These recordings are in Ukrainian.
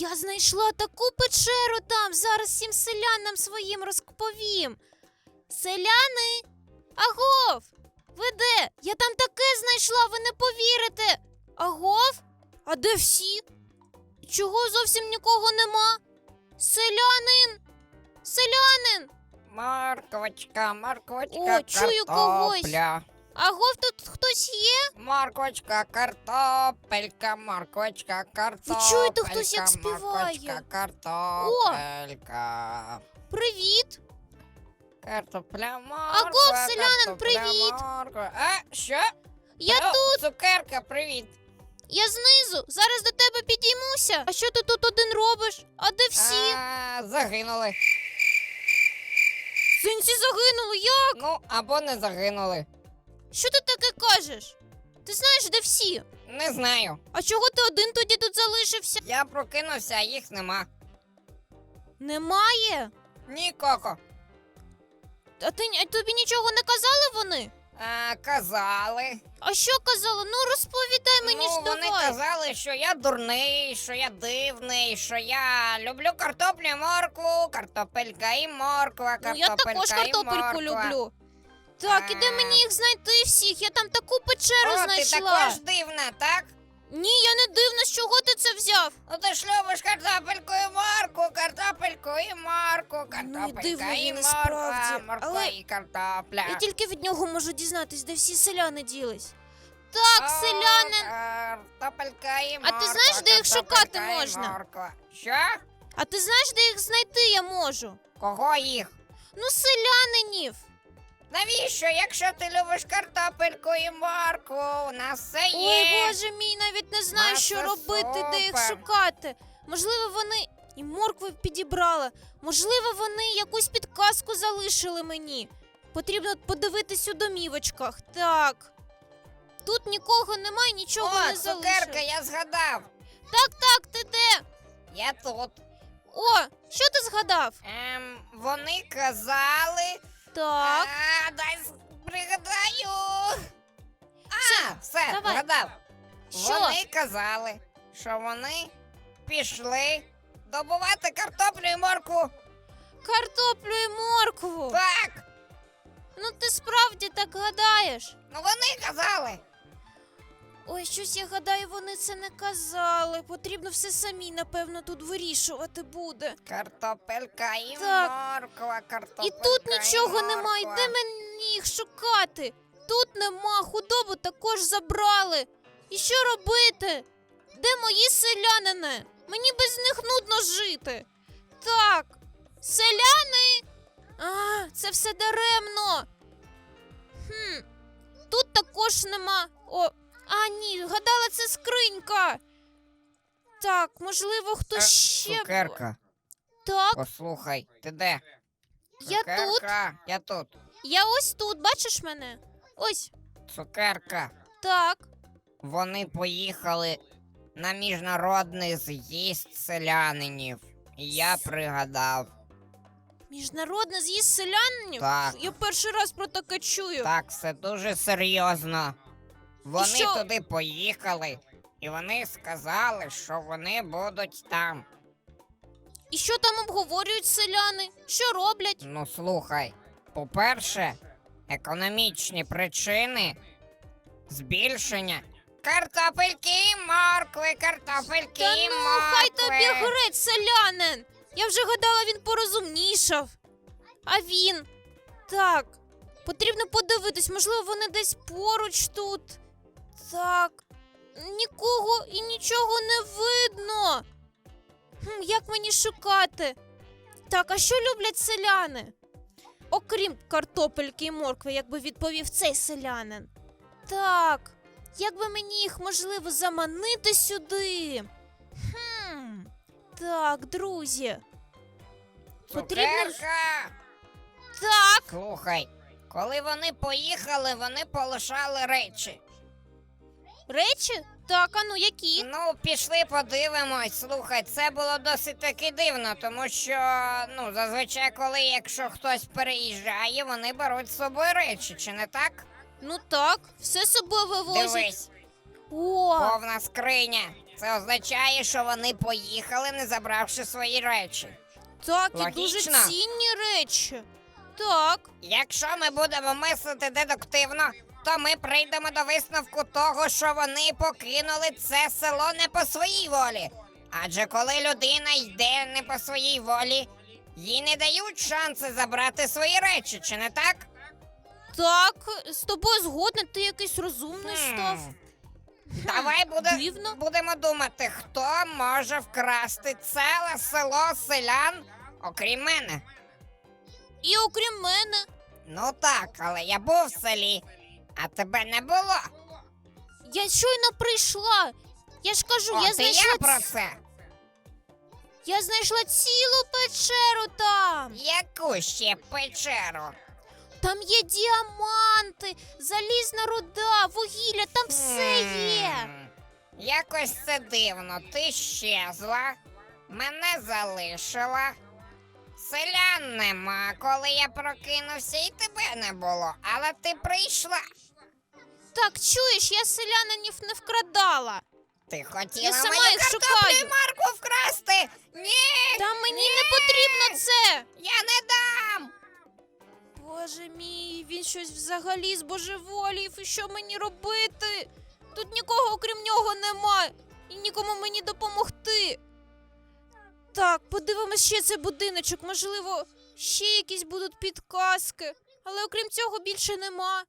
Я знайшла таку печеру там. Зараз всім селянам своїм розповім. Селяни, агов! Ви де? Я там таке знайшла, ви не повірите. Агов? А де всі? Чого зовсім нікого нема? Селянин! Селянин! Морковочка, морковочка, О, чую когось. картопля. Агов тут хтось є? Морковочка, картопелька, морковочка, картопелька. чуєте, хтось як співає? Морковочка, картопелька. Привіт! Картопля, морква, Агов, селянин, привіт. морква. А, що? Я О, тут, Цукерка, привіт. я знизу. Зараз до тебе підіймуся. А що ти тут один робиш? А де всі? А, загинули. Синці загинули. Як? Ну, або не загинули. Що ти таке кажеш? Ти знаєш, де всі? Не знаю. А чого ти один тоді тут залишився? Я прокинувся, а їх нема. Немає. Нікого. А ти а тобі нічого не казали вони? А, казали. А що казали? Ну розповідай мені ну, ж вони казали, що я дурний, що я дивний, що я люблю картоплю і моркву, картопелька і морква, Ну я також і картопельку морква. люблю. Так, і де мені їх знайти всіх? Я там таку печеру О, ти також дивна, так? Ні, я не дивна, з чого ти це взяв? Ну ти ж любиш картопельку і моркву, картопельку і моркву, картопелька дивний і він морква, насправді, морква але і картопля. Я тільки від нього можу дізнатись, де всі селяни ділись. Так, О, селянин. Картопелька і А морква, ти знаєш, де їх шукати картопелька і можна? морква. Що? А ти знаєш, де їх знайти я можу? Кого їх? Ну, селянинів. Навіщо, якщо ти любиш картопельку і моркву, у нас все є. Ой, боже мій, навіть не знаю, Маса що робити, де їх супер. шукати. Можливо, вони і моркви підібрали. Можливо, вони якусь підказку залишили мені. Потрібно подивитись у домівочках. Так. Тут нікого немає, нічого О, не залишили. цукерка, я згадав. Так, так, ти де? Я тут. О, що ти згадав? Ем, вони казали. Так. А, дай с- пригадаю. А, все, давай. Що? Вони казали, що вони пішли добувати картоплю і моркву. Картоплю і моркву. Так, Ну ти справді так гадаєш. ну вони казали. Ой, щось я гадаю, вони це не казали. Потрібно все самі, напевно, тут вирішувати буде. Картопелька і Так. морква, картопелька І тут нічого немає. Де мені їх шукати? Тут нема, худобу також забрали. І що робити? Де мої селянини? Мені без них нудно жити. Так, селяни. А, це все даремно. Хм, тут також нема. О, а ні, гадала, це скринька. Так, можливо, хтось Е, ще. Цукерка, Так, послухай, ти де? Я тут. Цукерка, Я тут. я ось тут, бачиш мене? Ось. Цукерка. Так. Вони поїхали на міжнародний з'їзд селянинів. І я пригадав. Міжнародний з'їзд селянинів? Так. Я перший раз про таке чую. Так, все дуже серйозно. Вони що? туди поїхали, і вони сказали, що вони будуть там. І що там обговорюють селяни? Що роблять? Ну слухай, по-перше, економічні причини збільшення картопельки і моркви, картопельки Та і ну, моркви. хай тобі грець, селянин! Я вже гадала, він порозумнішав. А він. Так. Потрібно подивитись, можливо, вони десь поруч тут. Так. Нікого і нічого не видно. Хм, як мені шукати? Так, а що люблять селяни? Окрім картопельки і моркви, якби відповів цей селянин. Так, як би мені їх можливо заманити сюди? Хм. Так, друзі. Потрібно Цукерка! Так. Слухай, коли вони поїхали, вони полишали речі. Речі? Так, а ну які? Ну, пішли подивимось. Слухай, це було досить таки дивно, тому що ну зазвичай, коли якщо хтось переїжджає, вони беруть з собою речі, чи не так? Ну так, все з собою вивозять. Дивись, О, повна скриня. Це означає, що вони поїхали, не забравши свої речі. Так, і дуже Логічно. цінні речі. Так. Якщо ми будемо мислити дедуктивно, то ми прийдемо до висновку того, що вони покинули це село не по своїй волі. Адже коли людина йде не по своїй волі, їй не дають шанси забрати свої речі, чи не так? Так, з тобою згодна, ти якийсь розумний став. Давай буде, дивно. будемо думати, хто може вкрасти ціле село селян, окрім мене. І окрім мене, Ну так, але я був в селі, а тебе не було. я щойно прийшла. Я ж кажу, От я і знайшла я про ц- це. я знайшла цілу печеру там. Яку ще печеру? Там є діаманти, залізна руда, вугілля, там все є. Якось це дивно. Ти щезла, мене залишила. Селян нема, коли я прокинувся, і тебе не було, але ти прийшла. Так, чуєш, я селянинів не вкрадала. Ти хотіла Я сама мою їх картоплю шукаю. і моркву вкрасти. Ні, Та мені не потрібно це. я не дам. Боже мій, він щось взагалі збожеволів. І що мені робити? Тут нікого окрім нього немає. І нікому мені допомогти. Так, подивимось ще цей будиночок. Можливо, ще якісь будуть підказки. Але окрім цього більше нема.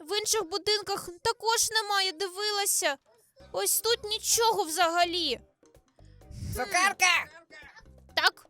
В інших будинках також немає, дивилася. Ось тут нічого взагалі. Цукерка, Так,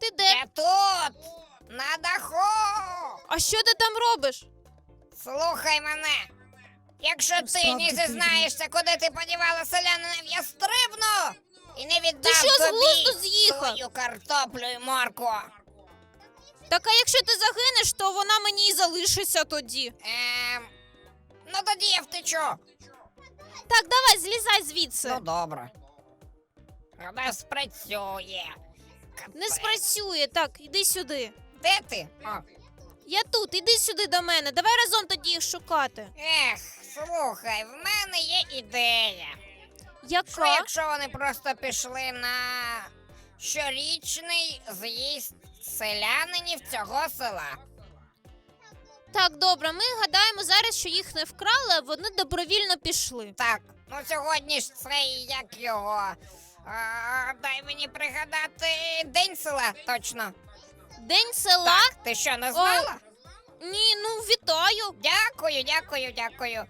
ти де? я тут, на даху. А що ти там робиш? Слухай мене. Якщо ти не зізнаєшся, куди ти подівала селянина, я стрибну і не віддам що, з тобі з'їхав? свою картоплю і морку. Так а якщо ти загинеш, то вона мені і залишиться тоді. Ем, ну тоді я втечу. Так, давай, злізай звідси. Ну добре. Вона спрацює. Не спрацює. Так, іди сюди. Де ти? О, Я тут, іди сюди до мене. Давай разом тоді їх шукати. ех, слухай, в мене є ідея. Що якщо вони просто пішли на щорічний з'їзд селянинів цього села? Так, добре, ми гадаємо зараз, що їх не вкрали, а вони добровільно пішли. Так, ну сьогодні ж цей як його. А, дай мені пригадати день села, точно. День села? Так, ти що, не знала? Ні, ну вітаю. Дякую, дякую, дякую.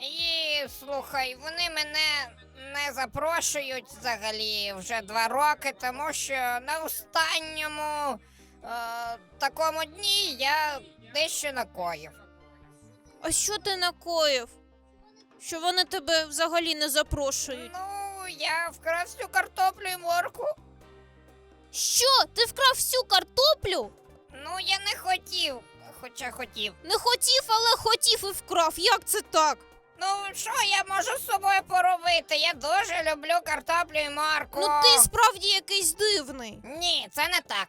І слухай, вони мене не запрошують взагалі вже два роки, тому що на останньому е, такому дні я дещо накоїв. А що ти накоїв? Що вони тебе взагалі не запрошують? Ну, я вкрав всю картоплю і морку. Що? Ти вкрав всю картоплю? Ну, я не хотів, хоча хотів. Не хотів, але хотів і вкрав. Як це так? Ну, що я можу з собою поробити? Я дуже люблю картоплю і морку. Ну ти справді якийсь дивний. Ні, це не так.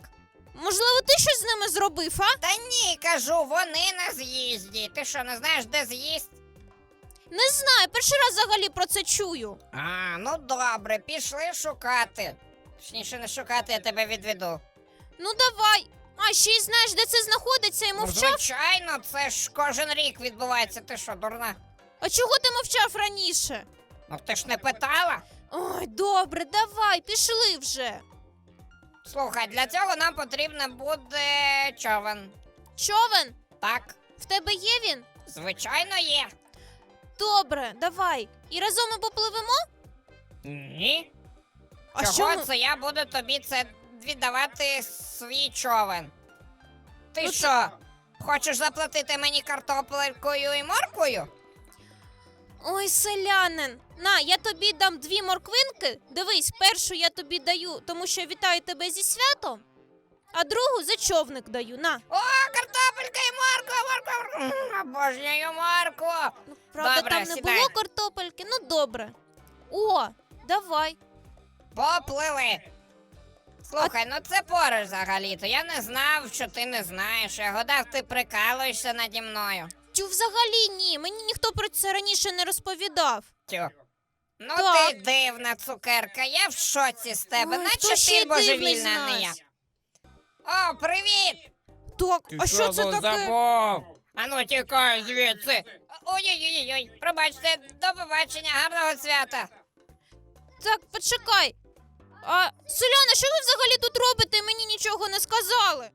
Можливо, ти щось з ними зробив, а? Та ні, кажу, вони на з'їзді. Ти що, не знаєш, де з'їзд? Не знаю, перший раз взагалі про це чую. А, ну добре, пішли шукати. Точніше, не шукати, я тебе відведу. Ну давай. А ще й знаєш, де це знаходиться і мовчав? звичайно, це ж кожен рік відбувається. Ти що, дурна? А чого ти мовчав раніше? Ну ти ж не питала? Ой, добре, давай, пішли вже. Слухай, для цього нам потрібно буде човен. Човен, Так, в тебе є він? звичайно, є. Добре, давай. І разом ми попливемо? Ні. А Чого що ми... це я буду тобі це віддавати свій човен? Ти Ну, що? Хочеш заплатити мені картопелькою і морквою? Ой, селянин. На, я тобі дам дві морквинки. Дивись, першу я тобі даю, тому що вітаю тебе зі святом, а другу за човник даю. На. О, картопелька і морква, морква, морква. Обожнюю моркву. Ну, правда, Добре, там не сідай. було картопельки. Ну добре. О, давай. Поплили. Слухай, ну це поруч взагалі-то. Я не знав, що ти не знаєш. Я гадав, ти прикалуєшся наді мною. Тю, взагалі ні. Мені ніхто про це раніше не розповідав. Тю. Ну Так. ти дивна цукерка, я в шоці з тебе, Ой, наче ще ти дивний божевільна, з не я. нас? О, привіт! Так, Ти а що це таке? забув? Ану, тікай звідси. Ой-ой-ой, пробачте, до побачення, гарного свята. Так, почекай. А, селяни, що ви взагалі тут робите? Мені нічого не сказали.